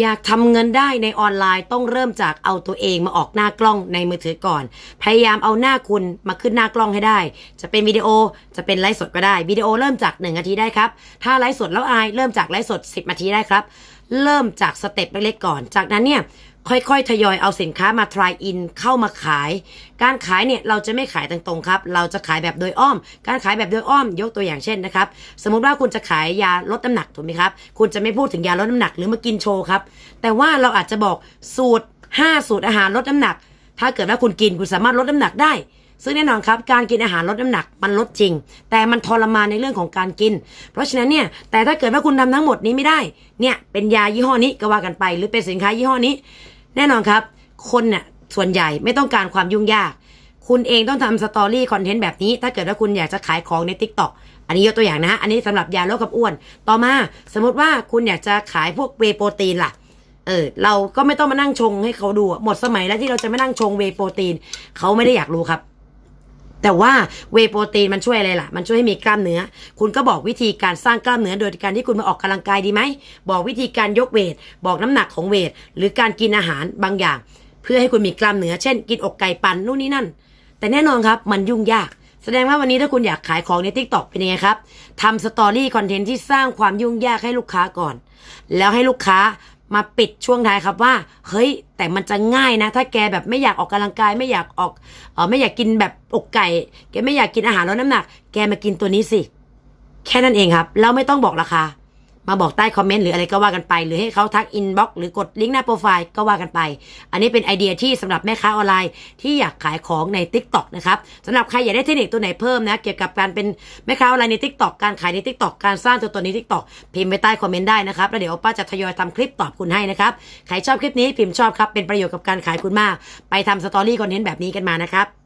อยากทำเงินได้ในออนไลน์ต้องเริ่มจากเอาตัวเองมาออกหน้ากล้องในมือถือก่อน พยายามเอาหน้าคุณมาขึ้นหน้ากล้องให้ได้ จะเป็นวิดีโอจะเป็นไลฟ์สดก็ได้วิดีโอเริ่มจาก1นาทีได้ครับ ถ้าไลฟ์สดแล้วอายเริ่มจากไลฟ์สด 10นาทีได้ครับ เริ่มจากสเต็ปเล็กๆก่อน จากนั้นเนี่ยค่อยๆ ทยอยเอาสินค้ามา try in เข้ามาขาย การขายเนี่ยเราจะไม่ขายตรงๆครับ เราจะขายแบบโดยอ้อม การขายแบบโดยอ้อมยกตัวอย่างเช่นนะครับ สมมุติว่าคุณจะขายยาลดน้ำหนักถูกไหมครับ คุณจะไม่พูดถึงยาลดน้ำหนักหรือมากินโชว์ครับ แต่ว่าเราอาจจะบอกสูตร 5 สูตรอาหารลดน้ำหนัก ถ้าเกิดว่าคุณกินคุณสามารถลดน้ำหนักได้ ซึ่งแน่นอนครับการกินอาหารลดน้ำหนักมันลดจริง แต่มันทรมานในเรื่องของการกิน เพราะฉะนั้นเนี่ยแต่ถ้าเกิดว่าคุณทำทั้งหมดนี้ไม่ได้เนี่ยเป็นยายี่ห้อนี้ก็ว่ากันไป หรือเป็นสินค้ายี่ห้อนี้ แน่นอนครับ คนเนี่ยส่วนใหญ่ไม่ต้องการความยุ่งยาก คุณเองต้องทำสตอรี่คอนเทนต์แบบนี้ ถ้าเกิดว่าคุณอยากจะขายของใน t ิ k t o k อันนี้ยกตัวอย่างนะ อันนี้สำหรับยาลดความอ้วน ต่อมาสมมติว่าคุณอยากจะขายพวกเวโปรตีนล่ะเออเราก็ไม่ต้องมานั่งชงให้เขาดูหมดสมัยแล้วที่เราจะไม่นั่งชงเวโปรตีน เขาไม่ได้อยากรู้ครับ แต่ว่าเวโปรตีนมันช่วยอะไรล่ะ มันช่วยให้มีกล้ามเนื้อ คุณก็บอกวิธีการสร้างกล้ามเนื้อโดยการที่คุณมาออกกำลังกายดีไหม บอกวิธีการยกเวท บอกน้ำหนักของเวท หรือการกินอาหารบางอย่าง เพื่อให้คุณมีกล้ามเนื้อ เช่น กินอกไก่ปั่นนู่นนี่นั่น แต่แน่นอนครับ มันยุ่งยาก แสดงว่าวันนี้ถ้าคุณอยากขายของใน t ิ k t o k เป็นยังไงครับทำสตอรี่คอนเทนต์ที่สร้างความยุ่งยากให้ลูกค้าก่อน แล้วให้ลูกค้า มาปิดช่วงท้ายครับว่า เฮ้ย แต่มันจะง่ายนะ ถ้าแกแบบไม่อยากออกกำลังกาย ไม่อยากออกเออไม่อยากกินแบบอกไก่ แกไม่อยากกินอาหารลดน้ำหนัก แกมากินตัวนี้สิ แค่นั้นเองครับ แล้วไม่ต้องบอกราคา มาบอกใต้คอมเมนต์หรืออะไรก็ว่ากันไป หรือให้เขาทักอินบ็อกซ์หรือกดลิงก์หน้าโปรไฟล์ก็ว่ากันไป อันนี้เป็นไอเดียที่สำหรับแม่ค้าออนไลน์ที่อยากขายของใน Tik t o อกนะครับสำหรับใครอยากได้เทคนิคตัวไหนเพิ่มนะ เกี่ยวกับการเป็นแม่ค้าออนไลน์ใน Tik t o อกการขายใน Tik t o อกการสร้างตัวตนใน Tik t o อกพิมพ์ไปใต้คอมเมนต์ได้นะครับแล้วเดี๋ยวป้าจะทยอยทำคลิปตอบคุณให้นะครับใครชอบคลิปนี้พิมพ์ชอบครับเป็นประโยชน์กับการขายคุณมาก ไปทำสตอรี่คอนเทนต์แบบนี้กันมานะครับ